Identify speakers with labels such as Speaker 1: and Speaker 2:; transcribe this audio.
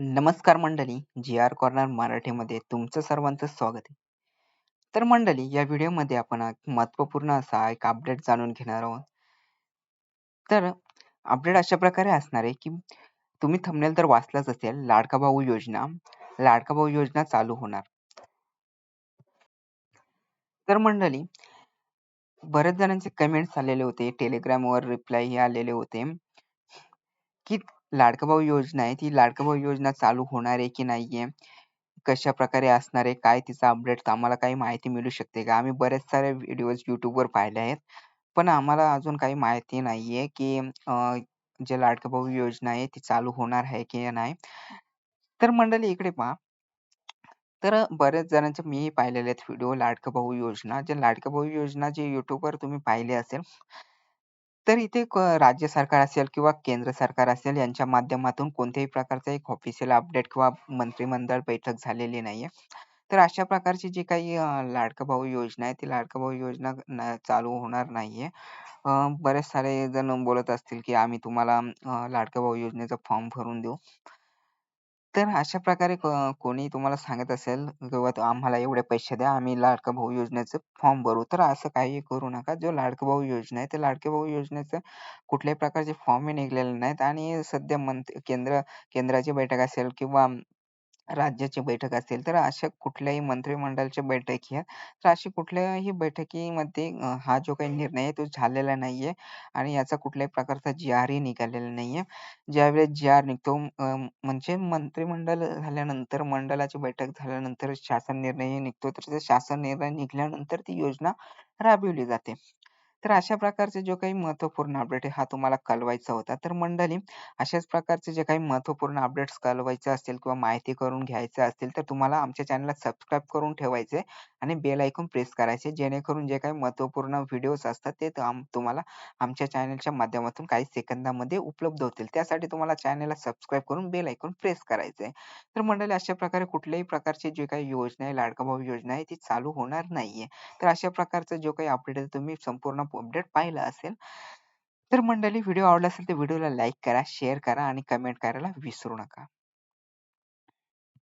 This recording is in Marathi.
Speaker 1: नमस्कार मंडळी जी आर कॉर्नर मराठीमध्ये तुमचं सर्वांचं स्वागत आहे. तर मंडळी या व्हिडिओमध्ये आपण महत्त्वपूर्ण असा एक अपडेट जाणून घेणार आहोत. तर अपडेट अशा प्रकारे असणार आहे की तुम्ही थंबनेल तर वाचलाच असेल लाडका भाऊ योजना लाडका भाऊ योजना चालू होणार. तर मंडळी बरेच जणांचे कमेंट्स आलेले होते टेलिग्रामवर रिप्लाय आलेले होते की लाडका भाऊ योजना आहे. ती लाडका भाऊ योजना चालू होणार आहे की नाहीये? कशा प्रकारे असणार आहे? काय तिचा अपडेट आम्हाला काही माहिती मिळू शकते का? आम्ही बरेच सारे व्हिडिओज वर पाहिले आहेत. पण आम्हाला अजून काही माहिती नाहीये की जे लाडका भाऊ योजना आहे ती चालू होणार आहे की नाही? तर मंडळी इकडे पहा. तर बऱ्याच जणांचे मी पाहिलेले आहेत व्हिडिओ लाडका भाऊ योजना. जे लाडका भाऊ योजना जे वर तुम्ही पाहिले असेल तर इथे राज्य सरकार असेल किंवा केंद्र सरकार असेल यांच्या माध्यमातून कोणत्याही प्रकारचा एक ऑफिशियल अपडेट किंवा मंत्रिमंडळ बैठक झालेली नाहीये. तर अशा प्रकारची जी काही लाडका भाऊ योजना आहे ती लाडका भाऊ योजना चालू होणार नाहीये. बरेच सारे जण बोलत असतील की आम्ही तुम्हाला लाडका भाऊ योजनेचा फॉर्म भरून देऊ. तर अशा प्रकारे कोणी तुम्हाला सांगत असेल किंवा आम्हाला एवढे पैसे द्या आम्ही लाडका भाऊ योजनेचं फॉर्म भरू. तर असं काही करू नका. जो लाडका भाऊ योजना आहे ते लाडके भाऊ योजनेचं कुठल्याही प्रकारचे फॉर्मही निघलेले नाहीत. आणि सध्या मंत्री केंद्र केंद्राची बैठक असेल किंवा राज्याची बैठक असेल तर अशा कुठल्याही मंत्रिमंडळाच्या बैठकी आहेत तर अशी कुठल्याही बैठकीमध्ये हा जो काही निर्णय आहे तो झालेला नाहीये आणि याचा कुठल्याही प्रकारचा जी आर ही निघालेला नाहीये. ज्यावेळेस जी आर निघतो म्हणजे मंत्रिमंडळ झाल्यानंतर मंडळाची बैठक झाल्यानंतर शासन निर्णय निघतो तर शासन निर्णय निघाल्यानंतर ती योजना राबविली जाते. तर अशा प्रकारचे जो काही महत्त्वपूर्ण अपडेट आहे हा तुम्हाला कळवायचा होता. तर मंडळी अशाच प्रकारचे जे काही महत्त्वपूर्ण अपडेट्स कळवायचे असतील किंवा माहिती करून घ्यायचे असतील तर तुम्हाला आमच्या चॅनलला सबस्क्राईब करून ठेवायचे. आणि बेल ऐकून प्रेस करायचे जेणेकरून जे काही महत्त्वपूर्ण व्हिडिओज असतात ते तुम्हाला आमच्या चॅनलच्या माध्यमातून काही सेकंदामध्ये उपलब्ध होतील. त्यासाठी तुम्हाला चॅनलला सबस्क्राईब करून बेल ऐकून प्रेस करायचे तर मंडळी अशा प्रकारे कुठल्याही प्रकारची जी काही योजना आहे लाडका भाऊ योजना आहे ती चालू होणार नाहीये. तर अशा प्रकारचा जो काही अपडेट आहे तुम्ही संपूर्ण अपडेट पाहिलं असेल तर मंडळी व्हिडिओ आवडला असेल तर व्हिडिओला लाईक करा शेअर करा आणि कमेंट करायला विसरू नका.